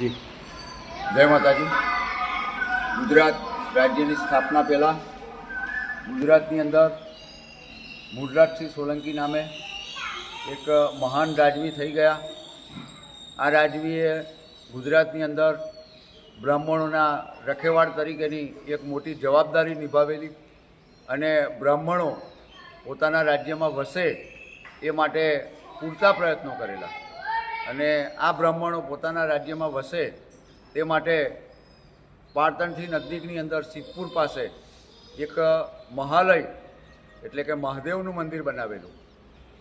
જી. જય માતાજી. ગુજરાત રાજ્યની સ્થાપના પહેલાં ગુજરાતની અંદર મૂળરાજસિંહ સોલંકી નામે એક મહાન રાજવી થઈ ગયા. આ રાજવીએ ગુજરાતની અંદર બ્રાહ્મણોના રખેવાળ તરીકેની એક મોટી જવાબદારી નિભાવેલી અને બ્રાહ્મણો પોતાના રાજ્યમાં વસે એ માટે પૂરતા પ્રયત્નો કરેલા. અને આ બ્રાહ્મણો પોતાના રાજ્યમાં વસે તે માટે પાટણથી નજદીકની અંદર સિદ્ધપુર પાસે એક મહાલય એટલે કે મહાદેવનું મંદિર બનાવેલું.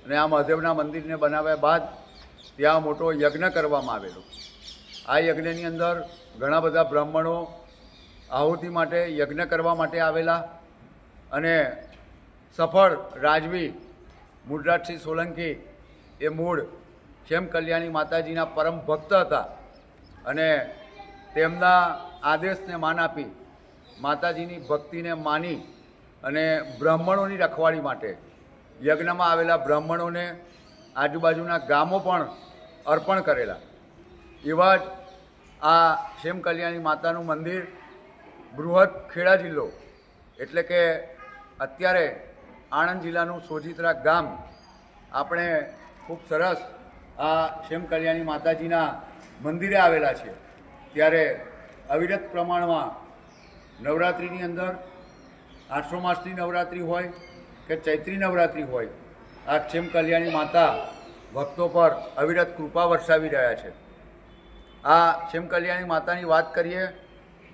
અને આ મહાદેવના મંદિરને બનાવ્યા બાદ ત્યાં મોટો યજ્ઞ કરવામાં આવેલો. આ યજ્ઞની અંદર ઘણા બધા બ્રાહ્મણો આહુતિ માટે યજ્ઞ કરવા માટે આવેલા અને સફળ રાજવી મુડરાજસિંહ સોલંકી એ મૂળ ખેમ કલ્યાણી માતાજીના પરમ ભક્ત હતા અને તેમના આદેશને માન આપી માતાજીની ભક્તિને માની અને બ્રાહ્મણોની રખવાળી માટે યજ્ઞમાં આવેલા બ્રાહ્મણોને આજુબાજુના ગામો પણ અર્પણ કરેલા. એવા જ આ શેમ કલ્યાણી માતાનું મંદિર બૃહદ ખેડા જિલ્લો એટલે કે અત્યારે આણંદ જિલ્લાનું સોજિત્રા ગામ આપણે ખૂબ સરસ આ શેમ કલ્યાણી માતાજીના મંદિરે આવેલા છે. ત્યારે અવિરત પ્રમાણમાં નવરાત્રિની અંદર આઠસો માસની નવરાત્રિ હોય કે ચૈત્રી નવરાત્રિ હોય, આ ક્ષેમ કલ્યાણી માતા ભક્તો પર અવિરત કૃપા વરસાવી રહ્યા છે. આ ક્ષેમ કલ્યાણી માતાની વાત કરીએ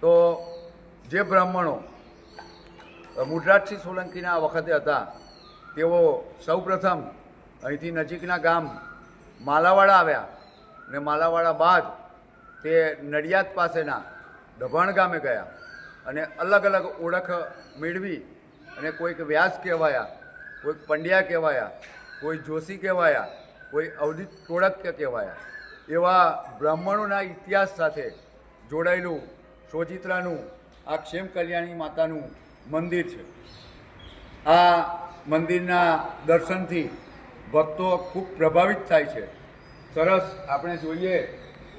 તો જે બ્રાહ્મણો મૂળરાજસિંહ સોલંકીના વખતે હતા, તેઓ સૌપ્રથમ અહીંથી નજીકના ગામ માલાવાડા આવ્યા અને માલાવાડા બાદ તે નડિયાદ પાસેના દભાણ ગામે ગયા અને અલગ અલગ ઓળખ મેળવી અને કોઈક વ્યાસ કહેવાયા, કોઈક પંડ્યા કહેવાયા, કોઈ જોશી કહેવાયા, કોઈ અવધિત ટોળકિયા કહેવાયા. એવા બ્રાહ્મણોના ઇતિહાસ સાથે જોડાયેલું સોજિત્રાનું આ ક્ષેમ કલ્યાણી માતાનું મંદિર છે. આ મંદિરના દર્શનથી ભક્તો ખૂબ પ્રભાવિત થાય છે. સરસ, આપણે જોઈએ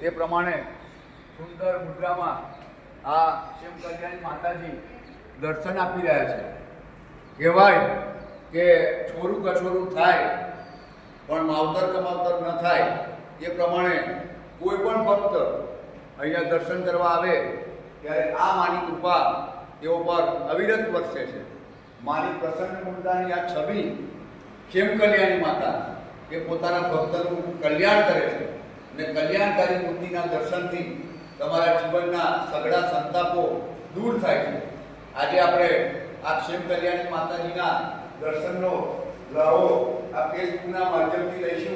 તે પ્રમાણે સુંદર મુદ્રામાં આ શિવ કલ્યાણી માતાજી દર્શન આપી રહ્યા છે. કહેવાય કે છોરું કછોરું થાય, પણ માવતર કમાવતર ન થાય, એ પ્રમાણે કોઈ પણ ભક્ત અહીંયા દર્શન કરવા આવે, ત્યારે આ માની કૃપા તેઓ પર અવિરત વરસે છે. મારી પ્રસન્ન મુદ્દાની આ છબી ખેમ કલ્યાણી માતા? એ પોતાના ભક્તનું કલ્યાણ કરે છે. અને કલ્યાણકારી મૂર્તિના દર્શનથી તમારા જીવનના સઘળા સંતાપો દૂર થાય છે. આજે આપણે આ ક્ષેમ કલ્યાણી માતાજીના દર્શનનો લાવો આ ફેસબુકના માધ્યમથી લઈશું.